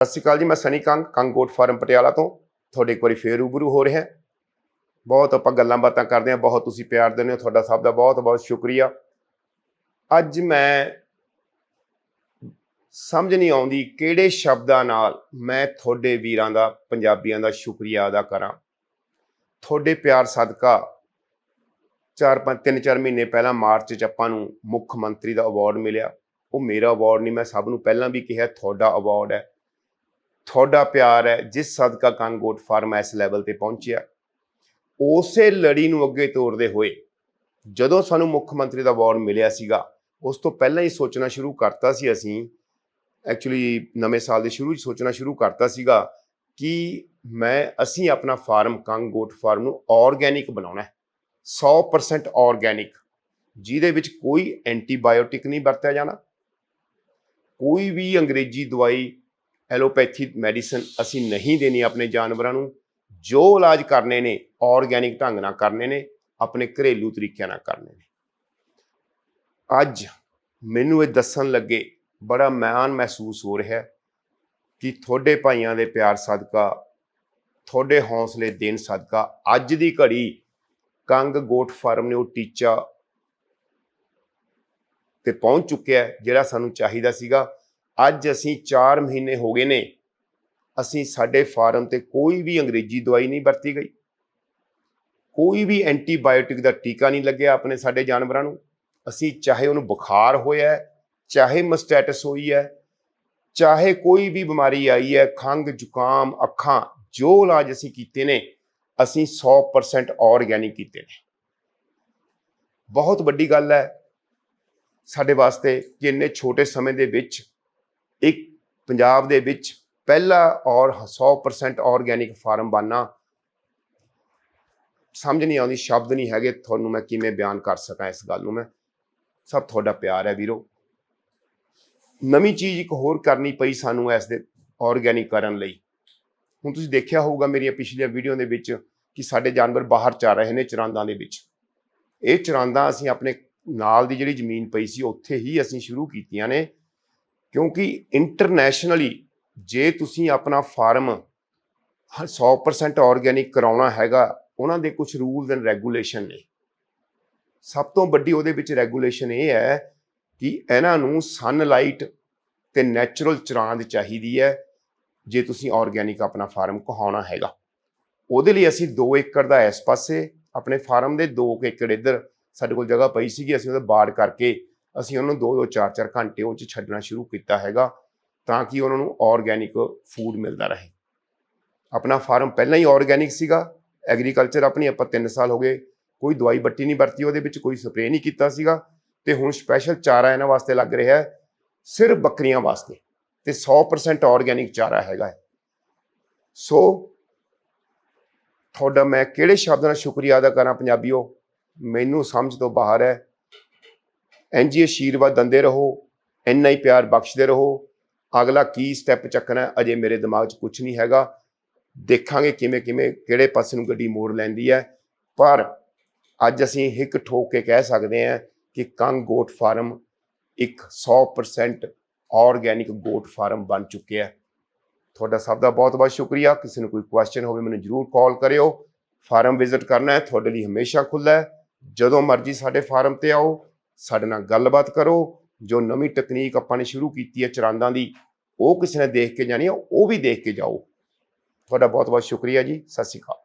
ਸਤਿ ਸ਼੍ਰੀ ਅਕਾਲ ਜੀ, ਮੈਂ ਸਨੀ ਕੰਗ ਕੰਗੋਟ ਫਾਰਮ ਪਟਿਆਲਾ ਤੋਂ। ਤੁਹਾਡੇ ਇੱਕ ਵਾਰੀ ਫੇਰ ਰੂਬਰੂ ਹੋ ਰਿਹਾ ਬਹੁਤ ਆਪਾਂ ਗੱਲਾਂ ਬਾਤਾਂ ਕਰਦੇ ਹਾਂ, ਬਹੁਤ ਤੁਸੀਂ ਪਿਆਰ ਦਿੰਦੇ ਹੋ, ਤੁਹਾਡਾ ਸਭ ਦਾ ਬਹੁਤ ਬਹੁਤ ਸ਼ੁਕਰੀਆ। ਅੱਜ ਮੈਂ ਸਮਝ ਨਹੀਂ ਆਉਂਦੀ ਕਿਹੜੇ ਸ਼ਬਦਾਂ ਨਾਲ ਮੈਂ ਤੁਹਾਡੇ ਵੀਰਾਂ ਦਾ, ਪੰਜਾਬੀਆਂ ਦਾ ਸ਼ੁਕਰੀਆ ਅਦਾ ਕਰਾਂ। ਤੁਹਾਡੇ ਪਿਆਰ ਸਦਕਾ ਚਾਰ ਪੰਜ, ਤਿੰਨ ਚਾਰ ਮਹੀਨੇ ਪਹਿਲਾਂ ਮਾਰਚ 'ਚ ਆਪਾਂ ਨੂੰ ਮੁੱਖ ਮੰਤਰੀ ਦਾ ਅਵਾਰਡ ਮਿਲਿਆ। ਉਹ ਮੇਰਾ ਅਵਾਰਡ ਨਹੀਂ, ਮੈਂ ਸਭ ਨੂੰ ਪਹਿਲਾਂ ਵੀ ਕਿਹਾ, ਤੁਹਾਡਾ ਅਵਾਰਡ ਹੈ। ਤੁਹਾਡਾ ਪਿਆਰ ਹੈ, ਜਿਸ ਸਦਕਾ ਕੰਗੋਟ ਫਾਰਮ ਇਸ ਲੈਵਲ ਤੇ ਪਹੁੰਚਿਆ। ਉਸੇ ਲੜੀ ਨੂੰ ਅੱਗੇ ਤੋਰਦੇ ਹੋਏ, ਜਦੋਂ ਸਾਨੂੰ ਮੁੱਖ ਮੰਤਰੀ ਦਾ ਅਵਾਰਡ ਮਿਲਿਆ ਸੀਗਾ, ਉਸ ਤੋਂ ਪਹਿਲਾਂ ਹੀ ਸੋਚਣਾ ਸ਼ੁਰੂ ਕਰਤਾ ਸੀ ਅਸੀਂ। ਐਕਚੁਅਲੀ ਨਵੇਂ ਸਾਲ ਦੇ ਸ਼ੁਰੂ 'ਚ ਸੋਚਣਾ ਸ਼ੁਰੂ ਕਰਤਾ ਸੀਗਾ ਕਿ ਮੈਂ, ਅਸੀਂ ਆਪਣਾ ਫਾਰਮ ਕੰਗੋਟ ਫਾਰਮ ਨੂੰ ਆਰਗੇਨਿਕ ਬਣਾਉਣਾ ਹੈ। 100% ਆਰਗੇਨਿਕ ਜਿਹਦੇ ਵਿੱਚ ਕੋਈ ਐਂਟੀਬਾਇਓਟਿਕ ਨਹੀਂ ਵਰਤਿਆ ਜਾਣਾ। ਕੋਈ ਵੀ ਅੰਗਰੇਜ਼ੀ ਦਵਾਈ ਐਲੋਪੈਥੀ ਮੈਡੀਸਨ ਅਸੀਂ ਨਹੀਂ ਦੇਣੀ ਆਪਣੇ ਜਾਨਵਰਾਂ ਨੂੰ। ਜੋ ਇਲਾਜ ਕਰਨੇ ਨੇ ਆਰਗੇਨਿਕ ਢੰਗ ਨਾਲ ਕਰਨੇ ਨੇ, ਆਪਣੇ ਘਰੇਲੂ ਤਰੀਕਿਆਂ ਨਾਲ ਕਰਨੇ ਨੇ। ਅੱਜ ਮੈਨੂੰ ਇਹ ਦੱਸਣ ਲੱਗੇ, ਬੜਾ ਮਾਣ ਮਹਿਸੂਸ ਹੋ ਰਿਹਾ ਕਿ ਤੁਹਾਡੇ ਭਾਈਆਂ ਦੇ ਪਿਆਰ ਸਦਕਾ, ਤੁਹਾਡੇ ਹੌਸਲੇ ਦੇਣ ਸਦਕਾ ਅੱਜ ਦੀ ਘੜੀ ਕੰਗ ਗੋਟ ਫਾਰਮ ਨੇ ਉਹ ਟੀਚਾ ਤੇ ਪਹੁੰਚ ਚੁੱਕਿਆ, ਜਿਹੜਾ ਸਾਨੂੰ ਚਾਹੀਦਾ ਸੀਗਾ। ਅੱਜ ਅਸੀਂ 4 ਮਹੀਨੇ ਹੋ ਗਏ ਨੇ, ਅਸੀਂ ਸਾਡੇ ਫਾਰਮ ਤੇ ਕੋਈ ਵੀ ਅੰਗਰੇਜ਼ੀ ਦਵਾਈ ਨਹੀਂ ਵਰਤੀ ਗਈ। ਕੋਈ ਵੀ ਐਂਟੀਬਾਇਓਟਿਕ ਦਾ ਟੀਕਾ ਨਹੀਂ ਲੱਗਿਆ ਆਪਣੇ ਸਾਡੇ ਜਾਨਵਰਾਂ ਨੂੰ। ਅਸੀਂ ਚਾਹੇ ਉਹਨੂੰ ਬੁਖਾਰ ਹੋਇਆ ਚਾਹੇ ਮਸਟੈਟਸ ਹੋਈ ਹੈ, ਚਾਹੇ ਕੋਈ ਵੀ ਬਿਮਾਰੀ ਆਈ ਹੈ ਖੰਗ ਜ਼ੁਕਾਮ, ਅੱਖਾਂ, ਜੋ ਇਲਾਜ ਅਸੀਂ ਕੀਤੇ ਨੇ, ਅਸੀਂ 100% ਆਰਗੈਨਿਕ ਕੀਤੇ ਨੇ। ਬਹੁਤ ਵੱਡੀ ਗੱਲ ਹੈ ਸਾਡੇ ਵਾਸਤੇ ਕਿ ਇੰਨੇ ਛੋਟੇ ਸਮੇਂ ਦੇ ਵਿੱਚ ਇੱਕ ਪੰਜਾਬ ਦੇ ਵਿੱਚ ਪਹਿਲਾ ਔਰ 100% ਆਰਗੈਨਿਕ ਫਾਰਮ ਬਣਨਾ ਸਮਝ ਨਹੀਂ ਆਉਂਦੀ, ਸ਼ਬਦ ਨਹੀਂ ਹੈਗੇ। ਤੁਹਾਨੂੰ ਮੈਂ ਕਿਵੇਂ ਬਿਆਨ ਕਰ ਸਕਾਂ ਇਸ ਗੱਲ ਨੂੰ ਮੈਂ? ਸਭ ਤੁਹਾਡਾ ਪਿਆਰ ਹੈ ਵੀਰੋ। ਨਵੀਂ ਚੀਜ਼ ਇੱਕ ਹੋਰ ਕਰਨੀ ਪਈ ਸਾਨੂੰ ਇਸ ਦੇ ਆਰਗੈਨਿਕ ਕਰਨ ਲਈ। ਹੁਣ ਤੁਸੀਂ ਦੇਖਿਆ ਹੋਊਗਾ ਮੇਰੀਆਂ ਪਿਛਲੀਆਂ ਵੀਡੀਓ ਦੇ ਵਿੱਚ ਕਿ ਸਾਡੇ ਜਾਨਵਰ ਬਾਹਰ ਚਰ ਰਹੇ ਨੇ ਚਰਾਂਦਾਂ ਦੇ ਵਿੱਚ। ਇਹ ਚਰਾਂਦਾਂ ਅਸੀਂ ਆਪਣੇ ਨਾਲ ਦੀ ਜਿਹੜੀ ਜ਼ਮੀਨ ਪਈ ਸੀ, ਉੱਥੇ ਹੀ ਅਸੀਂ ਸ਼ੁਰੂ ਕੀਤੀਆਂ ਨੇ। ਕਿਉਂਕਿ ਇੰਟਰਨੈਸ਼ਨਲੀ ਜੇ ਤੁਸੀਂ ਆਪਣਾ ਫਾਰਮ 100% ਆਰਗੈਨਿਕ ਕਰਾਉਣਾ ਹੈਗਾ, ਉਹਨਾਂ ਦੇ ਕੁਝ ਰੂਲਸ ਐਂਡ ਰੈਗੂਲੇਸ਼ਨ ਨੇ। ਸਭ ਤੋਂ ਵੱਡੀ ਉਹਦੇ ਵਿੱਚ ਰੈਗੂਲੇਸ਼ਨ ਇਹ ਹੈ ਕਿ ਇਹਨਾਂ ਨੂੰ ਸਨਲਾਈਟ ਤੇ ਨੈਚੁਰਲ ਚਰਾਂਦ ਚਾਹੀਦੀ ਹੈ, ਜੇ ਤੁਸੀਂ ਆਰਗੈਨਿਕ ਆਪਣਾ ਫਾਰਮ ਕਹਾਉਣਾ ਹੈਗਾ। ਉਹਦੇ ਲਈ ਅਸੀਂ 2 ਏਕੜ ਦਾ ਇਸ ਪਾਸੇ, ਆਪਣੇ ਫਾਰਮ ਦੇ 2 ਏਕੜ ਇੱਧਰ ਸਾਡੇ ਕੋਲ ਜਗ੍ਹਾ ਪਈ ਸੀਗੀ, ਅਸੀਂ ਉਹਦਾ ਬਾੜ ਕਰਕੇ ਅਸੀਂ ਉਹਨੂੰ 2-2 4-4 ਘੰਟੇ ਉਹ 'ਚ ਛੱਡਣਾ ਸ਼ੁਰੂ ਕੀਤਾ ਹੈਗਾ ਤਾਂ ਕਿ ਉਹਨਾਂ ਨੂੰ ਆਰਗੈਨਿਕ ਫੂਡ ਮਿਲਦਾ ਰਹੇ। ਆਪਣਾ ਫਾਰਮ ਪਹਿਲਾਂ ਹੀ ਆਰਗੈਨਿਕ ਸੀਗਾ ਐਗਰੀਕਲਚਰ ਆਪਣੀ ਆਪਾਂ 3 ਸਾਲ ਹੋ ਗਏ, ਕੋਈ ਦਵਾਈ ਬੱਟੀ ਨਹੀਂ ਵਰਤੀ, ਉਹਦੇ ਵਿੱਚ ਕੋਈ ਸਪਰੇਅ ਨਹੀਂ ਕੀਤਾ ਸੀਗਾ ਤੇ ਹੁਣ ਸਪੈਸ਼ਲ ਚਾਰਾ ਇਹਨਾਂ ਵਾਸਤੇ ਲੱਗ ਰਿਹਾ ਹੈ, ਸਿਰਫ ਬੱਕਰੀਆਂ ਵਾਸਤੇ ਤੇ 100% ਆਰਗੈਨਿਕ ਚਾਰਾ ਹੈਗਾ ਸੋ ਤੁਹਾਡਾ ਮੈਂ ਕਿਹੜੇ ਸ਼ਬਦ ਨਾਲ ਸ਼ੁਕਰੀਆ ਅਦਾ ਕਰਾਂ ਪੰਜਾਬੀਓ? ਮੈਨੂੰ ਸਮਝ ਤੋਂ ਬਾਹਰ ਹੈ ਇੰਝ ਹੀ ਆਸ਼ੀਰਵਾਦ ਦਿੰਦੇ ਰਹੋ, ਇੰਨਾ ਹੀ ਪਿਆਰ ਬਖਸ਼ਦੇ ਰਹੋ। ਅਗਲਾ ਕੀ ਸਟੈਪ ਚੱਕਣਾ ਅਜੇ ਮੇਰੇ ਦਿਮਾਗ 'ਚ ਕੁਝ ਨਹੀਂ ਹੈਗਾ। ਦੇਖਾਂਗੇ ਕਿਵੇਂ ਕਿਵੇਂ, ਕਿਹੜੇ ਪਾਸੇ ਨੂੰ ਗੱਡੀ ਮੋੜ ਲੈਂਦੀ ਹੈ। ਪਰ ਅੱਜ ਅਸੀਂ ਹਿੱਕ ਠੋਕ ਕੇ ਕਹਿ ਸਕਦੇ ਹਾਂ ਕਿ ਕੰਗ ਗੋਟ ਫਾਰਮ ਇੱਕ 100% ਆਰਗੈਨਿਕ ਗੋਟ ਫਾਰਮ ਬਣ ਚੁੱਕਿਆ ਹੈ। ਤੁਹਾਡਾ ਸਭ ਦਾ ਬਹੁਤ ਬਹੁਤ ਸ਼ੁਕਰੀਆ। ਕਿਸੇ ਨੂੰ ਕੋਈ ਕੁਐਸਚਨ ਹੋਵੇ ਮੈਨੂੰ ਜਰੂਰ ਕਾਲ ਕਰਿਓ। ਫਾਰਮ ਵਿਜ਼ਿਟ ਕਰਨਾ ਹੈ, ਤੁਹਾਡੇ ਲਈ ਹਮੇਸ਼ਾ ਖੁੱਲ੍ਹਾ ਹੈ। ਜਦੋਂ ਮਰਜ਼ੀ ਸਾਡੇ ਫਾਰਮ ਤੇ ਆਓ। ਸਾਡੇ ਨਾਲ ਗੱਲਬਾਤ ਕਰੋ। ਜੋ ਨਵੀਂ ਤਕਨੀਕ ਆਪਾਂ ਨੇ ਸ਼ੁਰੂ ਕੀਤੀ ਹੈ ਚਰਾਂਦਾਂ ਦੀ, ਉਹ ਕਿਸੇ ਨੇ ਦੇਖ ਕੇ ਜਾਣੀ ਹੈ, ਉਹ ਵੀ ਦੇਖ ਕੇ ਜਾਓ। ਤੁਹਾਡਾ ਬਹੁਤ ਬਹੁਤ ਸ਼ੁਕਰੀਆ ਜੀ। ਸਤਿ ਸ਼੍ਰੀ ਅਕਾਲ।